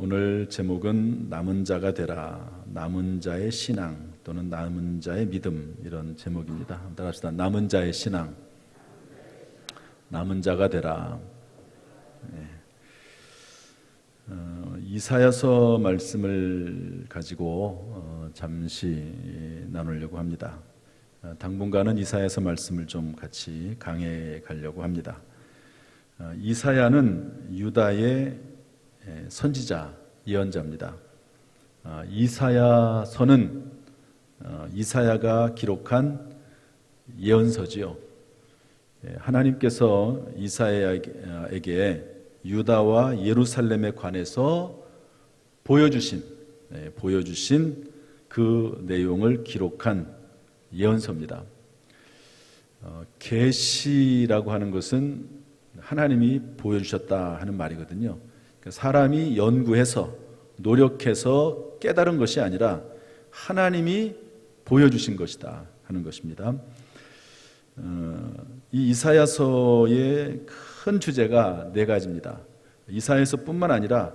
오늘 제목은 남은 자가 되라. 남은 자의 신앙 또는 남은 자의 믿음 이런 제목입니다. 따라합시다. 남은 자의 신앙. 남은 자가 되라. 네. 어, 이사야서 말씀을 가지고 어, 잠시 나누려고 합니다. 어, 당분간은 이사야서 말씀을 좀 같이 강해 가려고 합니다. 어, 이사야는 유다의 예, 선지자 예언자입니다. 아, 이사야서는 어, 이사야가 기록한 예언서지요. 예, 하나님께서 이사야에게 유다와 예루살렘에 관해서 보여주신 예, 보여주신 그 내용을 기록한 예언서입니다. 어, 계시라고 하는 것은 하나님이 보여주셨다 하는 말이거든요. 사람이 연구해서 노력해서 깨달은 것이 아니라 하나님이 보여주신 것이다 하는 것입니다. 어, 이 이사야서의 큰 주제가 네 가지입니다. 이사야서뿐만 아니라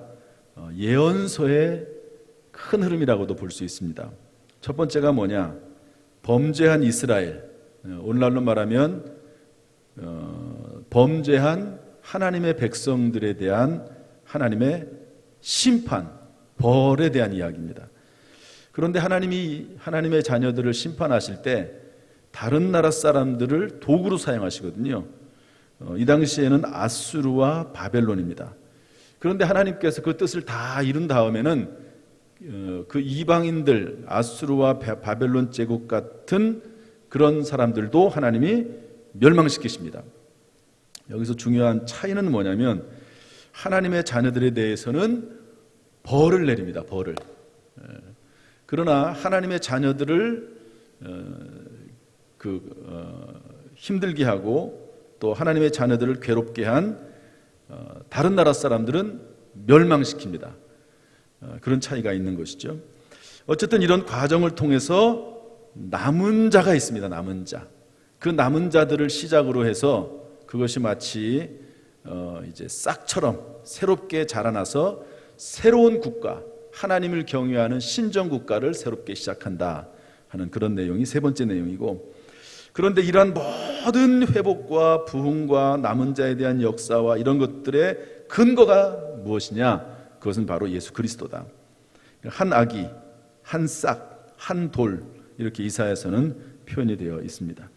어, 예언서의 큰 흐름이라고도 볼 수 있습니다. 첫 번째가 뭐냐? 범죄한 이스라엘. 어, 오늘날로 말하면 범죄한 하나님의 백성들에 대한 하나님의 심판, 벌에 대한 이야기입니다. 그런데 하나님이 하나님의 자녀들을 심판하실 때 다른 나라 사람들을 도구로 사용하시거든요. 어, 이 당시에는 아수르와 바벨론입니다. 그런데 하나님께서 그 뜻을 다 이룬 다음에는 어, 그 이방인들 아수르와 바벨론 제국 같은 그런 사람들도 하나님이 멸망시키십니다. 여기서 중요한 차이는 뭐냐면 하나님의 자녀들에 대해서는 벌을 내립니다. 벌을. 예. 그러나 하나님의 자녀들을 어, 그 어, 힘들게 하고 또 하나님의 자녀들을 괴롭게 한 어, 다른 나라 사람들은 멸망시킵니다. 그런 차이가 있는 것이죠. 어쨌든 이런 과정을 통해서 남은 자가 있습니다. 남은 자. 그 남은 자들을 시작으로 해서 그것이 마치 어, 이제 싹처럼 새롭게 자라나서 새로운 국가, 하나님을 경외하는 신정 국가를 새롭게 시작한다 하는 그런 내용이 세 번째 내용이고 그런데 이러한 모든 회복과 부흥과 남은 자에 대한 역사와 이런 것들의 근거가 무엇이냐? 그것은 바로 예수 그리스도다. 한 아기, 한 싹, 한 돌 이렇게 이사에서는 표현이 되어 있습니다.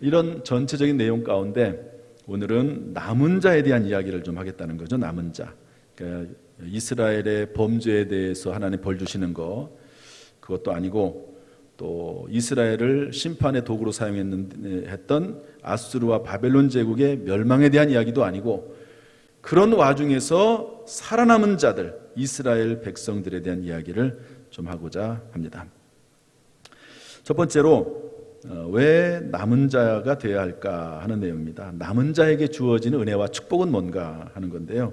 이런 전체적인 내용 가운데 오늘은 남은 자에 대한 이야기를 좀 하겠다는 거죠. 남은 자. 그러니까 이스라엘의 범죄에 대해서 하나님 벌 주시는 거 그것도 아니고 또 이스라엘을 심판의 도구로 사용했던 아수르와 바벨론 제국의 멸망에 대한 이야기도 아니고 그런 와중에서 살아남은 자들 이스라엘 백성들에 대한 이야기를 좀 하고자 합니다. 첫 번째로 어, 왜 남은 자가 되어야 할까 하는 내용입니다. 남은 자에게 주어지는 은혜와 축복은 뭔가 하는 건데요.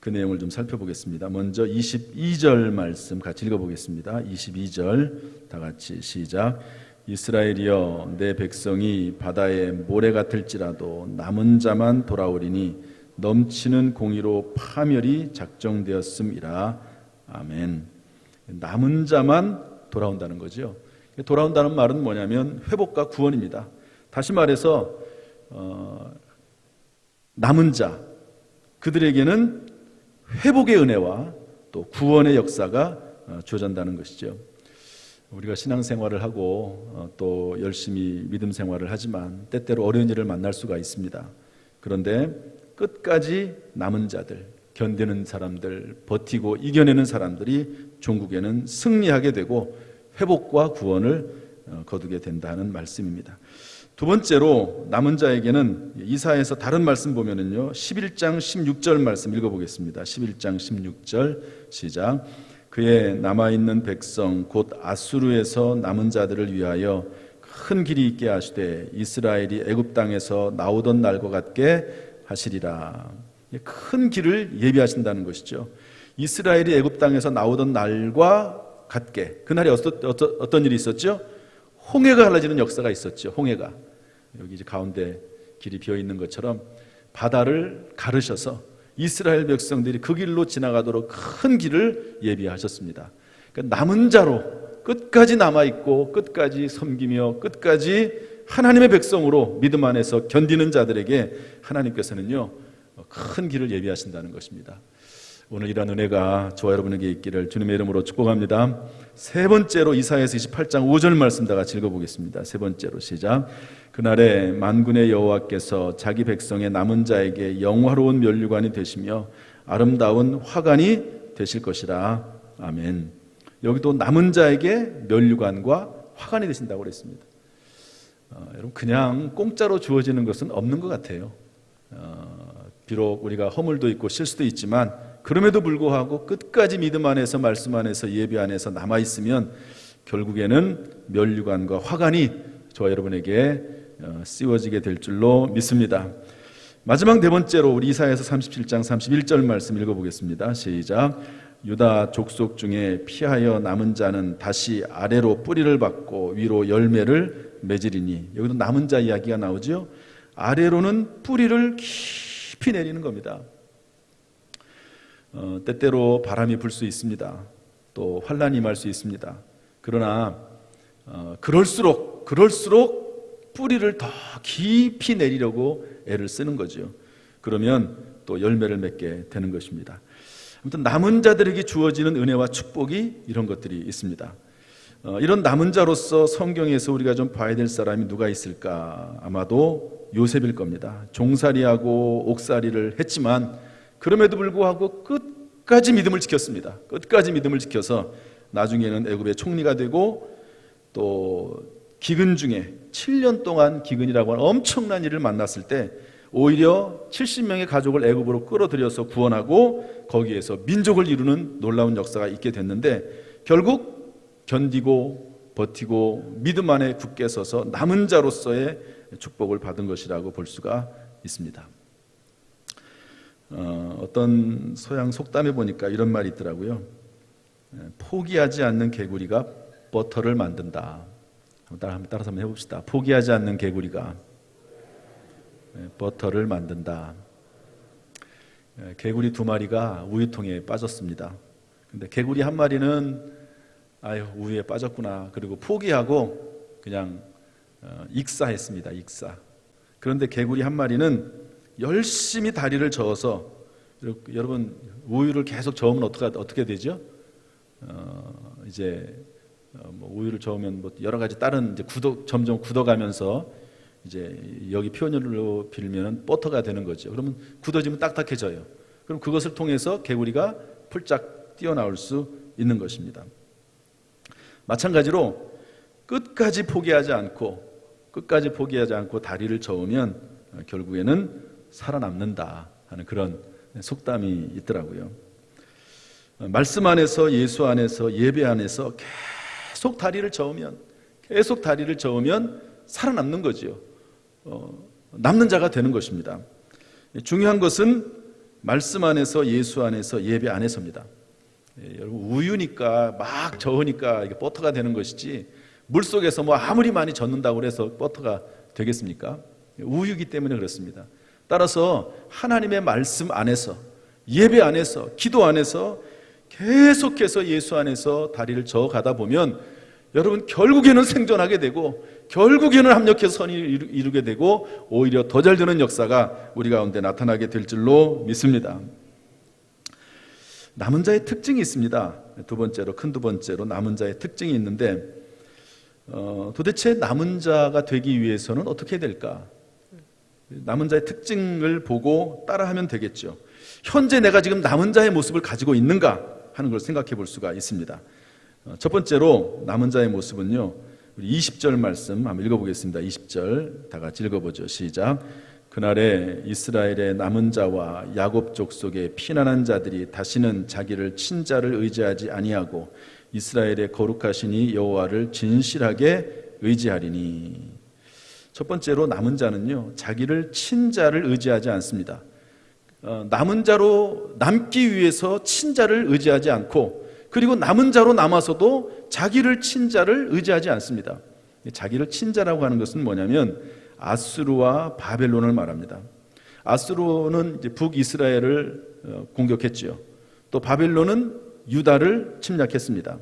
그 내용을 좀 살펴보겠습니다. 먼저 22절 말씀 같이 읽어보겠습니다. 22절 다 같이 시작. 이스라엘이여 내 백성이 바다의 모래 같을지라도 남은 자만 돌아오리니 넘치는 공의로 파멸이 작정되었음이라. 아멘. 남은 자만 돌아온다는 거죠. 돌아온다는 말은 뭐냐면 회복과 구원입니다. 다시 말해서 어, 남은 자 그들에게는 회복의 은혜와 또 구원의 역사가 어, 주어진다는 것이죠. 우리가 신앙생활을 하고 어, 또 열심히 믿음 생활을 하지만 때때로 어려운 일을 만날 수가 있습니다. 그런데 끝까지 남은 자들, 견디는 사람들, 버티고 이겨내는 사람들이 종국에는 승리하게 되고 회복과 구원을 어, 거두게 된다는 말씀입니다. 두 번째로 남은 자에게는 이사에서 다른 말씀 보면은요. 11장 16절 말씀 읽어 보겠습니다. 11장 16절 시작. 그의 남아 있는 백성 곧 아수르에서 남은 자들을 위하여 큰 길이 있게 하시되 이스라엘이 애굽 땅에서 나오던 날과 같게 하시리라. 큰 길을 예비하신다는 것이죠. 이스라엘이 애굽 땅에서 나오던 날과 같게 그날에 어떤, 어떤, 어떤 일이 있었죠? 홍해가 갈라지는 역사가 있었죠. 홍해가 여기 이제 가운데 길이 비어 있는 것처럼 바다를 가르셔서 이스라엘 백성들이 그 길로 지나가도록 큰 길을 예비하셨습니다. 그러니까 남은 자로 끝까지 남아 있고 끝까지 섬기며 끝까지 하나님의 백성으로 믿음 안에서 견디는 자들에게 하나님께서는요 큰 길을 예비하신다는 것입니다. 오늘 이런 은혜가 저와 여러분에게 있기를 주님의 이름으로 축복합니다. 세 번째로 이사야서 28장 5절 말씀 다 같이 읽어보겠습니다. 세 번째로 시작. 그날에 만군의 여호와께서 자기 백성의 남은 자에게 영화로운 면류관이 되시며 아름다운 화관이 되실 것이라. 아멘. 여기도 남은 자에게 면류관과 화관이 되신다고 그랬습니다. 어, 여러분 그냥 공짜로 주어지는 것은 없는 것 같아요. 어, 비록 우리가 허물도 있고 실수도 있지만 그럼에도 불구하고 끝까지 믿음 안에서 말씀 안에서 예배 안에서 남아 있으면 결국에는 면류관과 화관이 저와 여러분에게 어, 씌워지게 될 줄로 믿습니다. 마지막 네 번째로 우리 이사야서 37장 31절 말씀 읽어보겠습니다. 시작. 유다 족속 중에 피하여 남은 자는 다시 아래로 뿌리를 받고 위로 열매를 맺으리니 여기도 남은 자 이야기가 나오죠. 아래로는 뿌리를 깊이 내리는 겁니다. 어, 때때로 바람이 불 수 있습니다. 또 환란이 임할 수 있습니다. 그러나 어, 그럴수록 그럴수록 뿌리를 더 깊이 내리려고 애를 쓰는 거죠. 그러면 또 열매를 맺게 되는 것입니다. 아무튼 남은 자들에게 주어지는 은혜와 축복이 이런 것들이 있습니다. 어, 이런 남은 자로서 성경에서 우리가 좀 봐야 될 사람이 누가 있을까? 아마도 요셉일 겁니다. 종살이하고 옥살이를 했지만 그럼에도 불구하고 끝까지 믿음을 지켰습니다. 끝까지 믿음을 지켜서 나중에는 애굽의 총리가 되고 또 기근 중에 7년 동안 기근이라고 하는 엄청난 일을 만났을 때 오히려 70명의 가족을 애굽으로 끌어들여서 구원하고 거기에서 민족을 이루는 놀라운 역사가 있게 됐는데 결국 견디고 버티고 믿음 안에 굳게 서서 남은 자로서의 축복을 받은 것이라고 볼 수가 있습니다. 어, 어떤 서양 속담에 보니까 이런 말이 있더라고요. 예, 포기하지 않는 개구리가 버터를 만든다. 따라, 따라 서 한번 해봅시다. 포기하지 않는 개구리가 예, 버터를 만든다. 예, 개구리 두 마리가 우유통에 빠졌습니다. 근데 개구리 한 마리는 아유 우유에 빠졌구나. 그리고 포기하고 그냥 어, 익사했습니다. 익사. 그런데 개구리 한 마리는 열심히 다리를 저어서 여러분 우유를 계속 저으면 어떻게 어떻게 되죠? 어, 이제 어, 뭐 우유를 저으면 뭐 여러 가지 다른 이제 굳어 점점 굳어가면서 이제 여기 표현으로 빌면은 버터가 되는 거죠. 그러면 굳어지면 딱딱해져요. 그럼 그것을 통해서 개구리가 풀짝 뛰어나올 수 있는 것입니다. 마찬가지로 끝까지 포기하지 않고 끝까지 포기하지 않고 다리를 저으면 결국에는 살아남는다 하는 그런 속담이 있더라고요. 말씀 안에서 예수 안에서 예배 안에서 계속 다리를 저으면 계속 다리를 저으면 살아남는 거지요. 어, 남는 자가 되는 것입니다. 중요한 것은 말씀 안에서 예수 안에서 예배 안에서입니다. 예, 여러분 우유니까 막 저으니까 이게 버터가 되는 것이지 물 속에서 뭐 아무리 많이 젓는다고 해서 버터가 되겠습니까? 우유기 때문에 그렇습니다. 따라서 하나님의 말씀 안에서 예배 안에서 기도 안에서 계속해서 예수 안에서 다리를 저어 가다 보면 여러분 결국에는 생존하게 되고 결국에는 합력해서 선이 이루게 되고 오히려 더 잘 되는 역사가 우리 가운데 나타나게 될 줄로 믿습니다. 남은 자의 특징이 있습니다. 두 번째로 큰 두 번째로 남은 자의 특징이 있는데 어, 도대체 남은 자가 되기 위해서는 어떻게 될까? 남은 자의 특징을 보고 따라하면 되겠죠. 현재 내가 지금 남은 자의 모습을 가지고 있는가 하는 걸 생각해 볼 수가 있습니다. 어, 첫 번째로 남은 자의 모습은요. 우리 20절 말씀 한번 읽어보겠습니다. 20절 다 같이 읽어보죠. 시작. 그날에 이스라엘의 남은 자와 야곱 족속의 피난한 자들이 다시는 자기를 친자를 의지하지 아니하고 이스라엘의 거룩하시니 여호와를 진실하게 의지하리니. 첫 번째로 남은 자는요 자기를 친자를 의지하지 않습니다. 어, 남은 자로 남기 위해서 친자를 의지하지 않고 그리고 남은 자로 남아서도 자기를 친자를 의지하지 않습니다. 자기를 친자라고 하는 것은 뭐냐면 아수르와 바벨론을 말합니다. 아수르는 북이스라엘을 어, 공격했지요. 또 바벨론은 유다를 침략했습니다.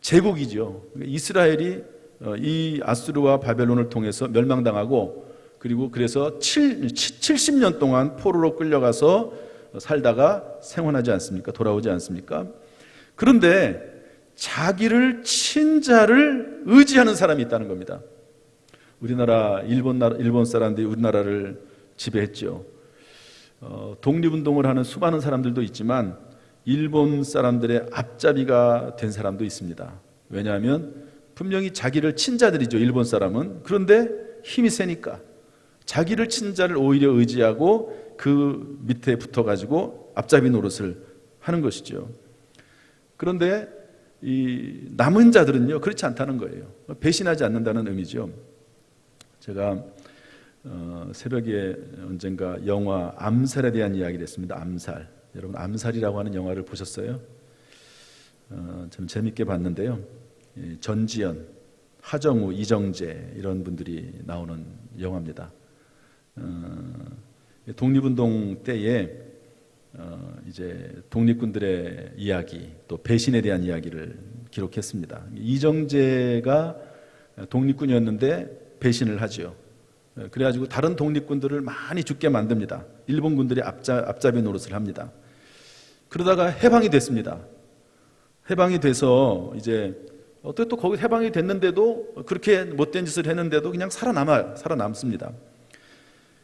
제국이죠. 이스라엘이 어, 이 아수르와 바벨론을 통해서 멸망당하고 그리고 그래서 7, 70년 동안 포로로 끌려가서 살다가 생還하지 않습니까? 돌아오지 않습니까? 그런데 자기를 친자를 의지하는 사람이 있다는 겁니다. 우리나라 일본 나라, 일본 사람들이 우리나라를 지배했죠. 어, 독립운동을 하는 수많은 사람들도 있지만 일본 사람들의 앞잡이가 된 사람도 있습니다. 왜냐하면 분명히 자기를 친자들이죠. 일본 사람은 그런데 힘이 세니까 자기를 친자를 오히려 의지하고 그 밑에 붙어가지고 앞잡이 노릇을 하는 것이죠. 그런데 이 남은 자들은요 그렇지 않다는 거예요. 배신하지 않는다는 의미죠. 제가 어, 새벽에 언젠가 영화 암살에 대한 이야기를 했습니다. 암살. 여러분 암살이라고 하는 영화를 보셨어요? 어, 좀 재밌게 봤는데요. 이 전지현, 하정우, 이정재 이런 분들이 나오는 영화입니다. 어, 독립운동 때에 어, 이제 독립군들의 이야기 또 배신에 대한 이야기를 기록했습니다. 이정재가 독립군이었는데 배신을 하지요. 그래가지고 다른 독립군들을 많이 죽게 만듭니다. 일본군들이 앞자, 앞잡이 노릇을 합니다. 그러다가 해방이 됐습니다. 해방이 돼서 이제 어떻게 또 거기 해방이 됐는데도 그렇게 못된 짓을 했는데도 그냥 살아남아요. 살아남습니다.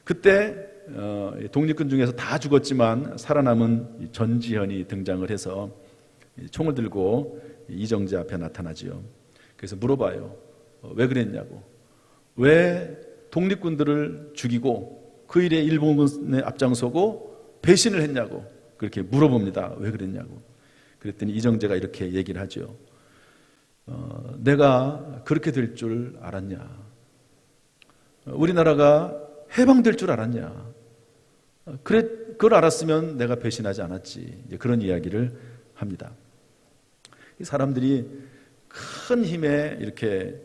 그때 어, 독립군 중에서 다 죽었지만 살아남은 전지현이 등장을 해서 총을 들고 이정재 앞에 나타나지요. 그래서 물어봐요. 어, 왜 그랬냐고. 왜 독립군들을 죽이고 그 일에 일본군에 앞장서고 배신을 했냐고 그렇게 물어봅니다. 왜 그랬냐고. 그랬더니 이정재가 이렇게 얘기를 하죠. 어, 내가 그렇게 될 줄 알았냐. 우리나라가 해방될 줄 알았냐. 그래, 그걸 알았으면 내가 배신하지 않았지. 그런 이야기를 합니다. 이 사람들이 큰 힘에 이렇게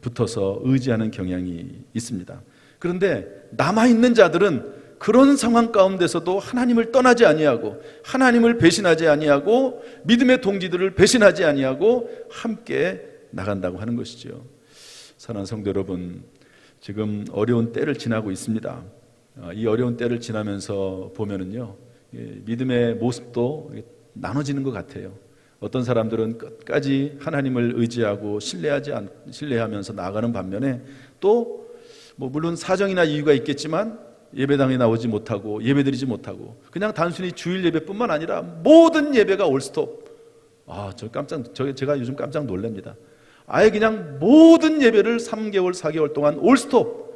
붙어서 의지하는 경향이 있습니다. 그런데 남아 있는 자들은 그런 상황 가운데서도 하나님을 떠나지 아니하고 하나님을 배신하지 아니하고 믿음의 동지들을 배신하지 아니하고 함께 나간다고 하는 것이죠. 사랑하는 성도 여러분, 지금 어려운 때를 지나고 있습니다. 어, 이 어려운 때를 지나면서 보면은요, 믿음의 모습도 나눠지는 것 같아요. 어떤 사람들은 끝까지 하나님을 의지하고 신뢰하지 않, 신뢰하면서 나아가는 반면에 또 뭐 물론 사정이나 이유가 있겠지만 예배당에 나오지 못하고 예배드리지 못하고 그냥 단순히 주일 예배뿐만 아니라 모든 예배가 올스톱. 아, 저 깜짝 저 제가 요즘 깜짝 놀랍니다. 아예 그냥 모든 예배를 3개월, 4개월 동안 올스톱.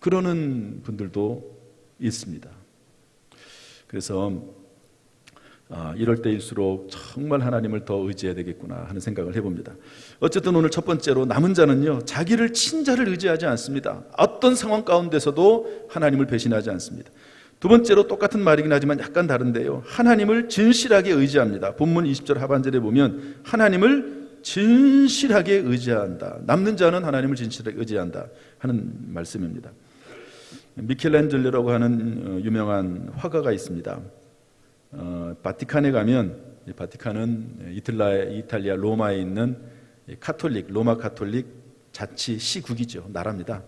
그러는 분들도 있습니다. 그래서 아, 이럴 때일수록 정말 하나님을 더 의지해야 되겠구나 하는 생각을 해봅니다. 어쨌든 오늘 첫 번째로 남은 자는요, 자기를 친자를 의지하지 않습니다. 어떤 상황 가운데서도 하나님을 배신하지 않습니다. 두 번째로 똑같은 말이긴 하지만 약간 다른데요. 하나님을 진실하게 의지합니다. 본문 20절 하반절에 보면 하나님을 진실하게 의지한다. 남는 자는 하나님을 진실하게 의지한다 하는 말씀입니다. 미켈란젤로라고 하는 어, 유명한 화가가 있습니다. 어, 바티칸에 가면 바티칸은 이탈리아, 이탈리아 로마에 있는 카톨릭 로마 카톨릭 자치 시국이죠 나라입니다.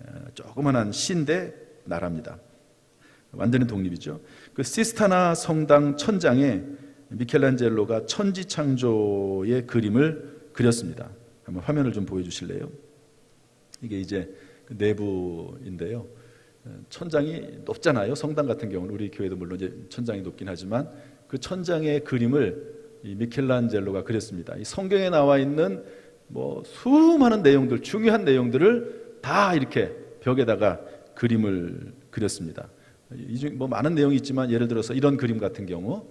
어, 조그만한 시인데 나라입니다. 완전히 독립이죠. 그 시스타나 성당 천장에 미켈란젤로가 천지 창조의 그림을 그렸습니다. 한번 화면을 좀 보여주실래요? 이게 이제 그 내부인데요. 천장이 높잖아요. 성당 같은 경우는 우리 교회도 물론 이제 천장이 높긴 하지만 그 천장의 그림을 이 미켈란젤로가 그렸습니다. 이 성경에 나와 있는 뭐 수많은 내용들, 중요한 내용들을 다 이렇게 벽에다가 그림을 그렸습니다. 이중 뭐 많은 내용이 있지만 예를 들어서 이런 그림 같은 경우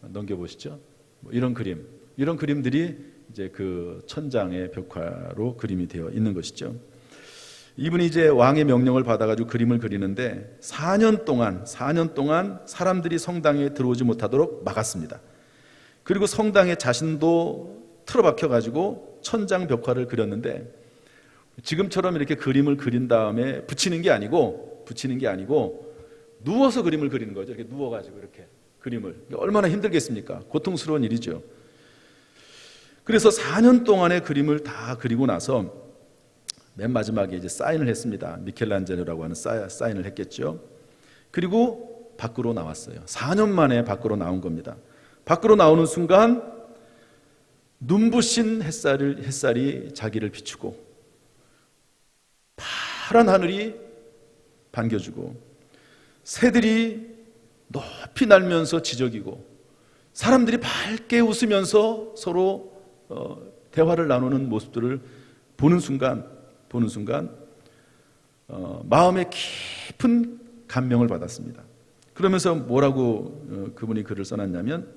넘겨보시죠. 뭐 이런 그림, 이런 그림들이 이제 그 천장의 벽화로 그림이 되어 있는 것이죠. 이분이 이제 왕의 명령을 받아가지고 그림을 그리는데 4년 동안 4년 동안 사람들이 성당에 들어오지 못하도록 막았습니다. 그리고 성당에 자신도 틀어박혀 가지고 천장 벽화를 그렸는데 지금처럼 이렇게 그림을 그린 다음에 붙이는 게 아니고 붙이는 게 아니고 누워서 그림을 그리는 거죠. 이렇게 누워가지고 이렇게 그림을 얼마나 힘들겠습니까? 고통스러운 일이죠. 그래서 4년 동안의 그림을 다 그리고 나서 맨 마지막에 이제 사인을 했습니다. 미켈란젤로라고 하는 사, 사인을 했겠죠. 그리고 밖으로 나왔어요. 4년 만에 밖으로 나온 겁니다. 밖으로 나오는 순간 눈부신 햇살을, 햇살이 자기를 비추고 파란 하늘이 반겨주고 새들이 높이 날면서 지저귀고 사람들이 밝게 웃으면서 서로 어, 대화를 나누는 모습들을 보는 순간 보는 순간 어, 마음에 깊은 감명을 받았습니다. 그러면서 뭐라고 어, 그분이 글을 써놨냐면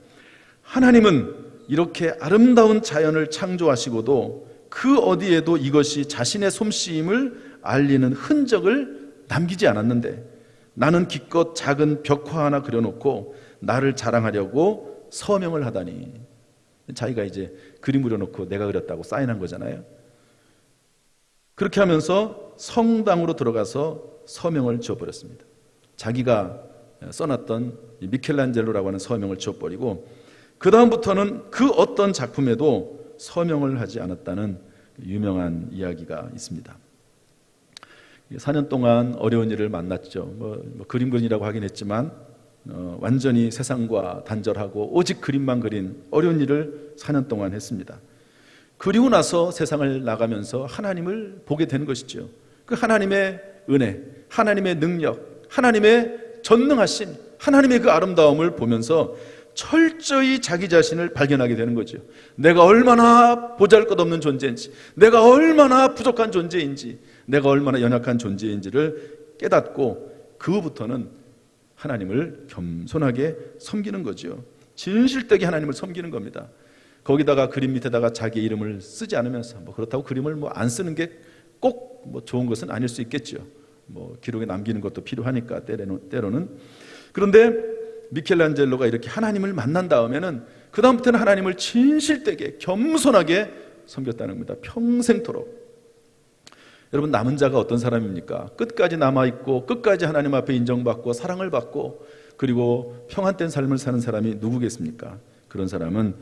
하나님은 이렇게 아름다운 자연을 창조하시고도 그 어디에도 이것이 자신의 솜씨임을 알리는 흔적을 남기지 않았는데 나는 기껏 작은 벽화 하나 그려놓고 나를 자랑하려고 서명을 하다니 자기가 이제 그림 그려놓고 내가 그렸다고 사인한 거잖아요. 그렇게 하면서 성당으로 들어가서 서명을 지어버렸습니다. 자기가 써놨던 미켈란젤로라고 하는 서명을 지어버리고 그 다음부터는 그 어떤 작품에도 서명을 하지 않았다는 유명한 이야기가 있습니다. 4년 동안 어려운 일을 만났죠. 뭐, 뭐 그림 그리라고 하긴 했지만 어, 완전히 세상과 단절하고 오직 그림만 그린 어려운 일을 4년 동안 했습니다. 그리고 나서 세상을 나가면서 하나님을 보게 되는 것이죠. 그 하나님의 은혜, 하나님의 능력, 하나님의 전능하심, 하나님의 그 아름다움을 보면서 철저히 자기 자신을 발견하게 되는 거죠. 내가 얼마나 보잘 것 없는 존재인지, 내가 얼마나 부족한 존재인지, 내가 얼마나 연약한 존재인지를 깨닫고 그 후부터는 하나님을 겸손하게 섬기는 거죠. 진실되게 하나님을 섬기는 겁니다. 거기다가 그림 밑에다가 자기 이름을 쓰지 않으면서 뭐 그렇다고 그림을 뭐 안 쓰는 게 꼭 뭐 좋은 것은 아닐 수 있겠죠. 뭐 기록에 남기는 것도 필요하니까 때로는 그런데 미켈란젤로가 이렇게 하나님을 만난 다음에는 그 다음부터는 하나님을 진실되게 겸손하게 섬겼다는 겁니다. 평생토록. 여러분 남은 자가 어떤 사람입니까? 끝까지 남아 있고 끝까지 하나님 앞에 인정받고 사랑을 받고 그리고 평안된 삶을 사는 사람이 누구겠습니까? 그런 사람은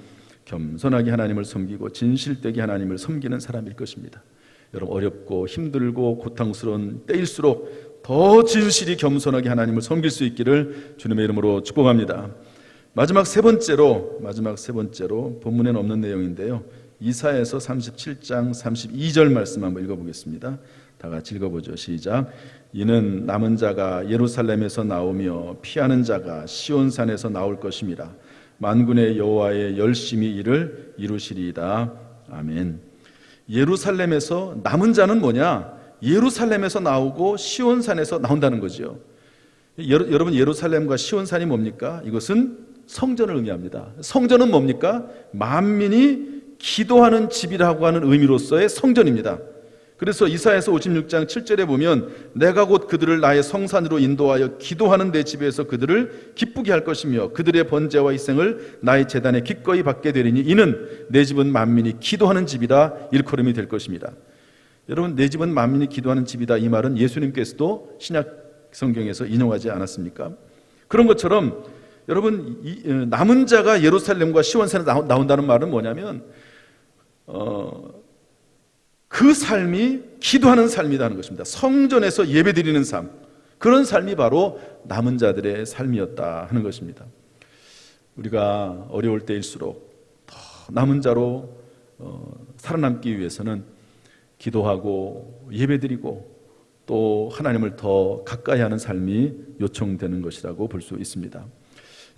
겸손하게 하나님을 섬기고 진실되게 하나님을 섬기는 사람일 것입니다. 여러분 어렵고 힘들고 고통스러운 때일수록 더 진실이 겸손하게 하나님을 섬길 수 있기를 주님의 이름으로 축복합니다. 마지막 세 번째로 마지막 세 번째로 본문에는 없는 내용인데요. 이사에서 37장 32절 말씀 한번 읽어보겠습니다. 다 같이 읽어보죠. 시작. 이는 남은 자가 예루살렘에서 나오며 피하는 자가 시온산에서 나올 것임이라. 만군의 여호와의 열심히 이를 이루시리이다. 아멘. 예루살렘에서 남은 자는 뭐냐? 예루살렘에서 나오고 시온산에서 나온다는 거죠. 여러분 예루살렘과 시온산이 뭡니까? 이것은 성전을 의미합니다. 성전은 뭡니까? 만민이 기도하는 집이라고 하는 의미로서의 성전입니다. 그래서 이사에서 56장 7절에 보면 내가 곧 그들을 나의 성산으로 인도하여 기도하는 내 집에서 그들을 기쁘게 할 것이며 그들의 번제와 희생을 나의 재단에 기꺼이 받게 되리니 이는 내 집은 만민이 기도하는 집이라 일컬음이 될 것입니다. 여러분 내 집은 만민이 기도하는 집이다 이 말은 예수님께서도 신약 성경에서 인용하지 않았습니까? 그런 것처럼 여러분 이, 어, 남은 자가 예루살렘과 시원산에 나온다는 말은 뭐냐면 어, 그 삶이 기도하는 삶이라는 것입니다. 성전에서 예배 드리는 삶. 그런 삶이 바로 남은 자들의 삶이었다 하는 것입니다. 우리가 어려울 때일수록 더 남은 자로 어, 살아남기 위해서는 기도하고 예배 드리고 또 하나님을 더 가까이 하는 삶이 요청되는 것이라고 볼 수 있습니다.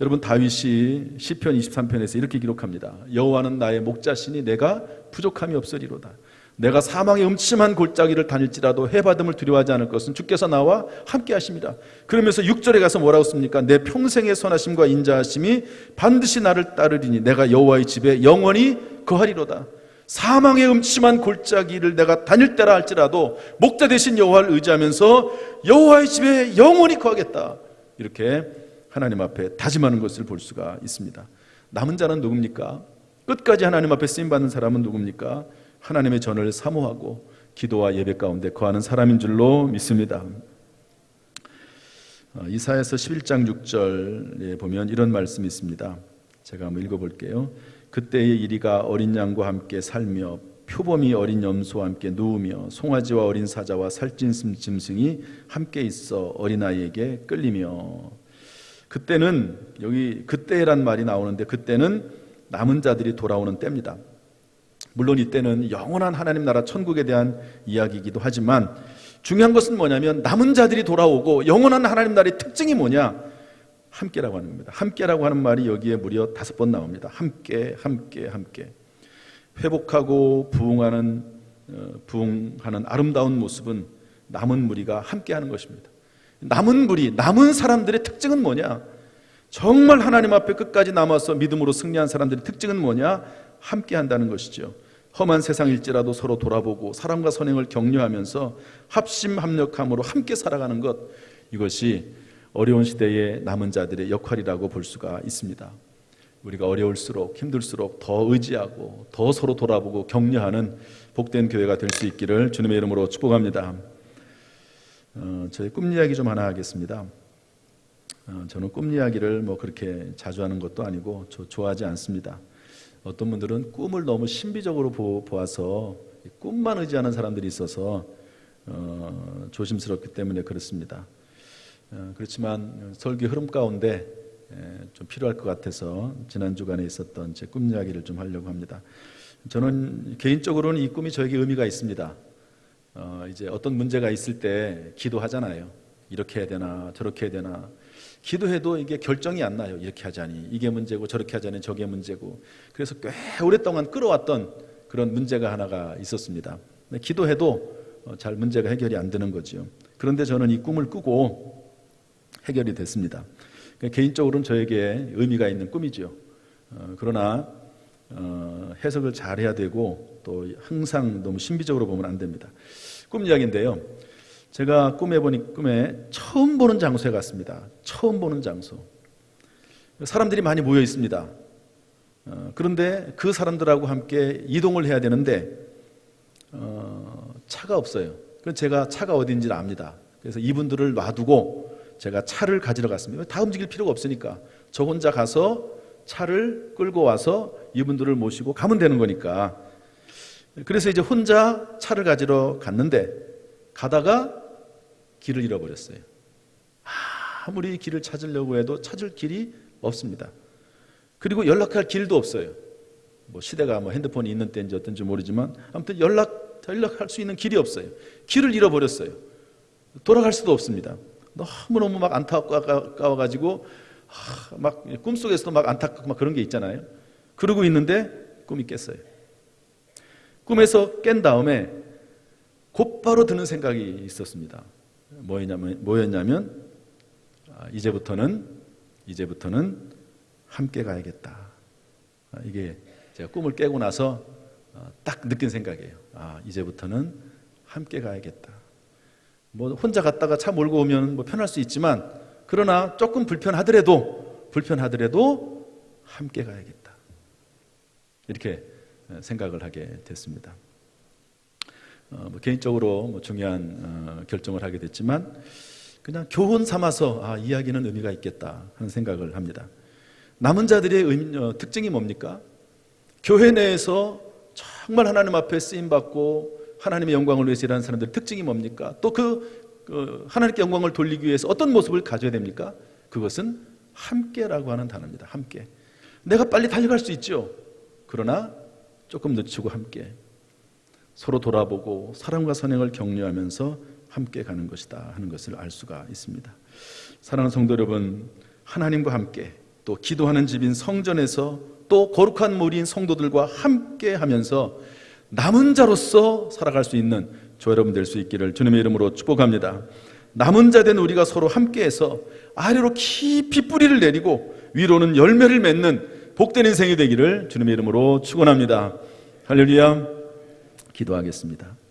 여러분 다윗이 시편 23편에서 이렇게 기록합니다. 여호와는 나의 목자시니 내가 부족함이 없으리로다. 내가 사망의 음침한 골짜기를 다닐지라도 해받음을 두려워하지 않을 것은 주께서 나와 함께 하십니다. 그러면서 6절에 가서 뭐라고 씁니까? 내 평생의 선하심과 인자하심이 반드시 나를 따르리니 내가 여호와의 집에 영원히 거하리로다. 사망의 음침한 골짜기를 내가 다닐 때라 할지라도 목자 대신 여호와를 의지하면서 여호와의 집에 영원히 거하겠다. 이렇게 하나님 앞에 다짐하는 것을 볼 수가 있습니다. 남은 자는 누굽니까? 끝까지 하나님 앞에 쓰임 받는 사람은 누굽니까? 하나님의 전을 사모하고 기도와 예배 가운데 거하는 사람인 줄로 믿습니다. 어, 이사야서 11장 6절에 보면 이런 말씀이 있습니다. 제가 한번 읽어볼게요. 그때의 이리가 어린 양과 함께 살며 표범이 어린 염소와 함께 누우며 송아지와 어린 사자와 살찐 짐승이 함께 있어 어린아이에게 끌리며 그때는 여기 그때란 말이 나오는데 그때는 남은 자들이 돌아오는 때입니다. 물론 이때는 영원한 하나님 나라 천국에 대한 이야기이기도 하지만 중요한 것은 뭐냐면 남은 자들이 돌아오고 영원한 하나님 나라의 특징이 뭐냐? 함께라고 하는 겁니다. 함께라고 하는 말이 여기에 무려 다섯 번 나옵니다. 함께, 함께, 함께. 회복하고 부흥하는 어, 부흥하는 아름다운 모습은 남은 무리가 함께하는 것입니다. 남은 무리, 남은 사람들의 특징은 뭐냐? 정말 하나님 앞에 끝까지 남아서 믿음으로 승리한 사람들의 특징은 뭐냐? 함께 한다는 것이죠. 험한 세상일지라도 서로 돌아보고 사람과 선행을 격려하면서 합심 합력함으로 함께 살아가는 것 이것이 어려운 시대의 남은 자들의 역할이라고 볼 수가 있습니다. 우리가 어려울수록 힘들수록 더 의지하고 더 서로 돌아보고 격려하는 복된 교회가 될 수 있기를 주님의 이름으로 축복합니다. 어, 저희 꿈 이야기 좀 하나 하겠습니다. 어, 저는 꿈 이야기를 뭐 그렇게 자주 하는 것도 아니고 저 좋아하지 않습니다. 어떤 분들은 꿈을 너무 신비적으로 보, 보아서 꿈만 의지하는 사람들이 있어서 어, 조심스럽기 때문에 그렇습니다. 어, 그렇지만 설교 흐름 가운데 에, 좀 필요할 것 같아서 지난 주간에 있었던 제 꿈 이야기를 좀 하려고 합니다. 저는 개인적으로는 이 꿈이 저에게 의미가 있습니다. 어, 이제 어떤 문제가 있을 때 기도하잖아요. 이렇게 해야 되나 저렇게 해야 되나 기도해도 이게 결정이 안 나요. 이렇게 하자니 이게 문제고 저렇게 하자니 저게 문제고 그래서 꽤 오랫동안 끌어왔던 그런 문제가 하나가 있었습니다. 기도해도 어, 잘 문제가 해결이 안 되는 거죠. 그런데 저는 이 꿈을 꾸고 해결이 됐습니다. 그러니까 개인적으로는 저에게 의미가 있는 꿈이죠. 어, 그러나 어, 해석을 잘 해야 되고 또 항상 너무 신비적으로 보면 안 됩니다. 꿈 이야기인데요. 제가 꿈에 보니 꿈에 처음 보는 장소에 갔습니다. 처음 보는 장소. 사람들이 많이 모여 있습니다. 어, 그런데 그 사람들하고 함께 이동을 해야 되는데 어, 차가 없어요. 그래서 제가 차가 어딘지를 압니다. 그래서 이분들을 놔두고 제가 차를 가지러 갔습니다. 다 움직일 필요가 없으니까 저 혼자 가서 차를 끌고 와서 이분들을 모시고 가면 되는 거니까. 그래서 이제 혼자 차를 가지러 갔는데 가다가 길을 잃어버렸어요. 아무리 길을 찾으려고 해도 찾을 길이 없습니다. 그리고 연락할 길도 없어요. 뭐 시대가 뭐 핸드폰이 있는 때인지 어떤지 모르지만 아무튼 연락 연락할 수 있는 길이 없어요. 길을 잃어버렸어요. 돌아갈 수도 없습니다. 너무 너무 막 안타까워 가지고 막 꿈속에서도 막 안타깝고 막 그런 게 있잖아요. 그러고 있는데 꿈이 깼어요. 꿈에서 깬 다음에 곧바로 드는 생각이 있었습니다. 뭐였냐면, 뭐였냐면 아, 이제부터는 이제부터는 함께 가야겠다. 아, 이게 제가 꿈을 깨고 나서 아, 딱 느낀 생각이에요. 아 이제부터는 함께 가야겠다. 뭐 혼자 갔다가 차 몰고 오면 뭐 편할 수 있지만 그러나 조금 불편하더라도 불편하더라도 함께 가야겠다. 이렇게 생각을 하게 됐습니다. 어, 뭐 개인적으로 뭐 중요한 어, 결정을 하게 됐지만 그냥 교훈 삼아서 아, 이야기는 의미가 있겠다 하는 생각을 합니다. 남은 자들의 의미, 어, 특징이 뭡니까? 교회 내에서 정말 하나님 앞에 쓰임 받고 하나님의 영광을 위해서 일하는 사람들의 특징이 뭡니까? 또그 그 하나님께 영광을 돌리기 위해서 어떤 모습을 가져야 됩니까? 그것은 함께라고 하는 단어입니다. 함께. 내가 빨리 달려갈 수 있죠. 그러나 조금 늦추고 함께. 서로 돌아보고 사랑과 선행을 격려하면서 함께 가는 것이다 하는 것을 알 수가 있습니다. 사랑하는 성도 여러분, 하나님과 함께 또 기도하는 집인 성전에서 또 거룩한 무리인 성도들과 함께 하면서 남은 자로서 살아갈 수 있는 저 여러분 될 수 있기를 주님의 이름으로 축복합니다. 남은 자 된 우리가 서로 함께해서 아래로 깊이 뿌리를 내리고 위로는 열매를 맺는 복된 인생이 되기를 주님의 이름으로 축원합니다. 할렐루야. 기도하겠습니다.